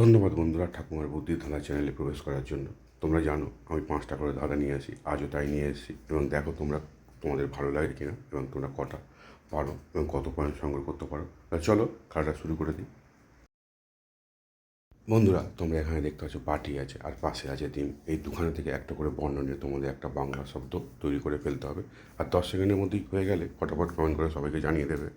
ধন্যবাদ বন্ধুরা ঠাকুমার বুদ্ধির চ্যানেলে প্রবেশ করার জন্য। তোমরা জানো, আমি পাঁচটা করে ধাঁধা নিয়ে আসি, আজও তাই নিয়ে এসেছি। এবং দেখো তোমরা তোমাদের ভালো লাগে কিনা, এবং তোমরা কটা পারো, এবং কত পয়েন্ট সংগ্রহ করতে পারো। চলো খেলাটা শুরু করে দিই। বন্ধুরা, তোমরা এখানে দেখতে পাচ্ছ বাটি আছে, আর পাশে আছে ডিম। এই দুখানে থেকে একটা করে বর্ণ নিয়ে তোমাদের একটা বাংলা শব্দ তৈরি করে ফেলতে হবে। আর দশ সেকেন্ডের মধ্যেই হয়ে গেলে, ফটাফট কমেন্ট করে সবাইকে জানিয়ে দেবে।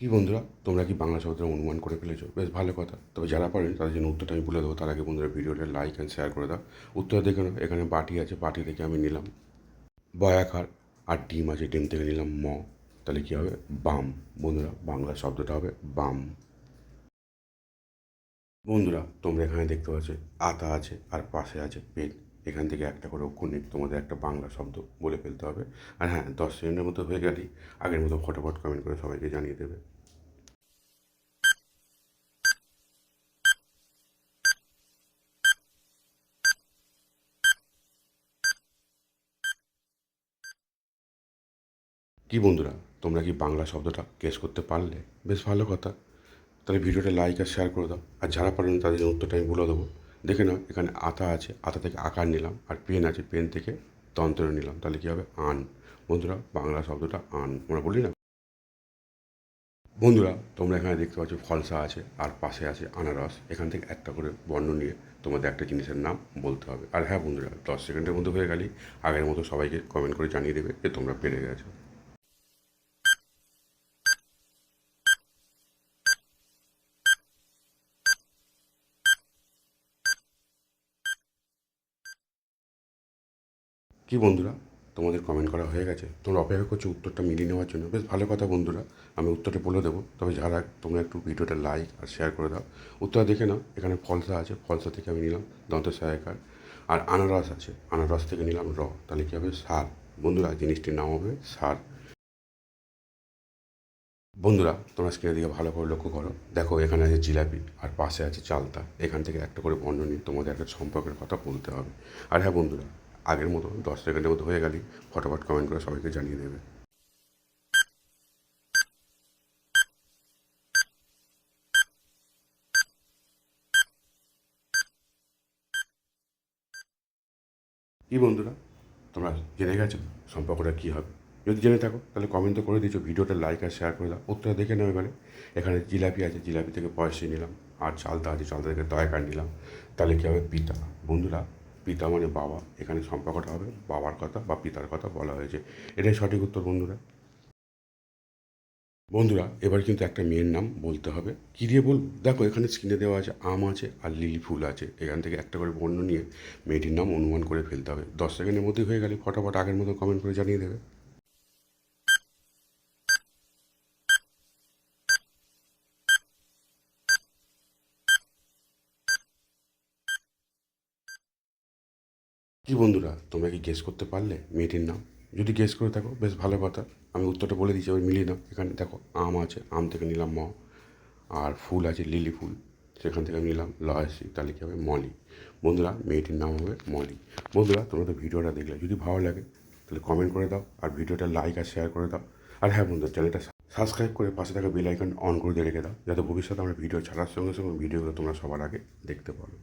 কি বন্ধুরা, তোমরা কি বাংলা শব্দের অনুমান করে ফেলেছো? বেশ ভালো কথা। তবে যারা পারেন তাদের জন্য উত্তরটা আমি বলে দেবো, তার আগে বন্ধুরা ভিডিওটা লাইক অ্যান্ড শেয়ার করে দাও। উত্তর দেখে নাও, এখানে বাটি আছে, বাটি থেকে আমি নিলাম বয়াকার আর ডিম আছে, ডিম থেকে নিলাম ম। তাহলে কী হবে? বাম। বন্ধুরা, বাংলা শব্দটা হবে বাম। বন্ধুরা, তোমরা এখানে দেখতে পাচ্ছ, আতা আছে আর পাশে আছে পেন। এখান থেকে একটা করে অক্ষর নিয়ে তোমাদের একটা বাংলা শব্দ বলে ফেলতে হবে। আর হ্যাঁ দশ সেকেন্ডের মতো হয়ে গেলেই আগের মতো ফটাফট কমেন্ট করে সবাইকে জানিয়ে দেবে। কি বন্ধুরা, তোমরা কি বাংলা শব্দটা কেস করতে পারলে? বেশ ভালো কথা। তাহলে ভিডিওটা লাইক আর শেয়ার করে দাও। আর যারা পারেন তাদের উত্তরটা আমি বলে দেবো। দেখে নাও, এখানে আতা আছে, আতা থেকে আকার নিলাম, আর পেন আছে, পেন থেকে তন্ত্র নিলাম। তাহলে কী হবে? আন। বন্ধুরা, বাংলা শব্দটা আন। আমরা বলি না? বন্ধুরা, তোমরা এখানে দেখতে পাচ্ছ ফলসা আছে, আর পাশে আছে আনারস। এখান থেকে একটা করে বর্ণ নিয়ে তোমাদের একটা জিনিসের নাম বলতে হবে। আর হ্যাঁ বন্ধুরা, দশ সেকেন্ডের মধ্যে হয়ে গেলেই আগের মতো সবাইকে কমেন্ট করে জানিয়ে দেবে যে তোমরা পেরে গেছো। কি বন্ধুরা? তোমাদের কমেন্ট করা হয়ে গেছে। তোমরা অপেক্ষা করছ উত্তরটা মিলিয়ে নেওয়ার জন্য। বেশ ভালো কথা বন্ধুরা, আমি উত্তরটা বলে দেবো। তবে যারা তোমরা একটু ভিডিওটা লাইক আর শেয়ার করে দাও। উত্তর দেখে নাও, এখানে ফলসা আছে। ফলসা থেকে আমি নিলাম দন্ত সহায়কার। আর আনারস আছে। আনারস থেকে নিলাম র। তাহলে কী হবে? সার। বন্ধুরা, জিনিসটির নাম হবে সার। বন্ধুরা, তোমরা স্ক্রিনের দিকে ভালো করে লক্ষ্য করো। দেখো, এখানে আছে জিলাপি আর পাশে আছে চালতা। এখান থেকে একটা করে বর্ণ নিয়ে তোমাদের একটা সম্পর্কের কথা বলতে হবে। আর হ্যাঁ বন্ধুরা আগের মতো, দশ সেকেন্ডের মতো হয়ে গেলেই ফটাফট কমেন্ট করে সবাইকে জানিয়ে দেবে। কি বন্ধুরা, তোমরা জেনে গেছো সম্পর্কটা কী হবে? যদি জেনে থাকো, তাহলে কমেন্ট তো করে দিচ্ছ ভিডিওটা লাইক আর শেয়ার করে দাও। উত্তর দেখে নেবে এবারে। এখানে জিলাপি আছে, জিলাপি থেকে পয়সা নিলাম, আর চালতা আছে চালতা থেকে দয়াকার নিলাম। তাহলে কী হবে? পিতা। বন্ধুরা পিতা মানে বাবা, এখানে সম্পর্কটা হবে, বাবার কথা বা পিতার কথা বলা হয়েছে। এটাই সঠিক উত্তর বন্ধুরা। বন্ধুরা, এবার কিন্তু একটা মেয়ের নাম বলতে হবে। কী দিয়ে বল, দেখো এখানে স্ক্রিনে দেওয়া আছে, আম আছে আর লিলি ফুল আছে। এখান থেকে একটা করে বর্ণ নিয়ে মেয়েটির নাম অনুমান করে ফেলতে হবে। দশ সেকেন্ডের মধ্যেই হয়ে গেলে, ফটাফট আগের মতো কমেন্ট করে জানিয়ে দেবে। কি বন্ধুরা, তোমরা কি গেস করতে পারলে মেয়েটির নাম? যদি গেস করে থাকো, বেশ ভালো কথা। আমি উত্তরটা বলে দিচ্ছি, এবার মিলিয়ে নাও। এখানে দেখো, আম আছে, আম থেকে নিলাম ম, আর ফুল আছে, লিলি ফুল। সেখান থেকে আমি নিলাম লয়সি তাহলে কী হবে? মলি। বন্ধুরা, মেয়েটির নাম হবে মলি। বন্ধুরা, তোমরা তো ভিডিওটা দেখলে, যদি ভালো লাগে, তাহলে কমেন্ট করে দাও, আর ভিডিওটা লাইক আর শেয়ার করে দাও। আর হ্যাঁ বন্ধুরা চ্যানেলটা সাবস্ক্রাইব করে পাশে থাকা বেল আইকন অন করে দিয়ে রেখে দাও, যাতে ভবিষ্যতে আমরা ভিডিও ছাড়ার সঙ্গে সঙ্গে ভিডিওগুলো তোমরা সবার আগে দেখতে পারো।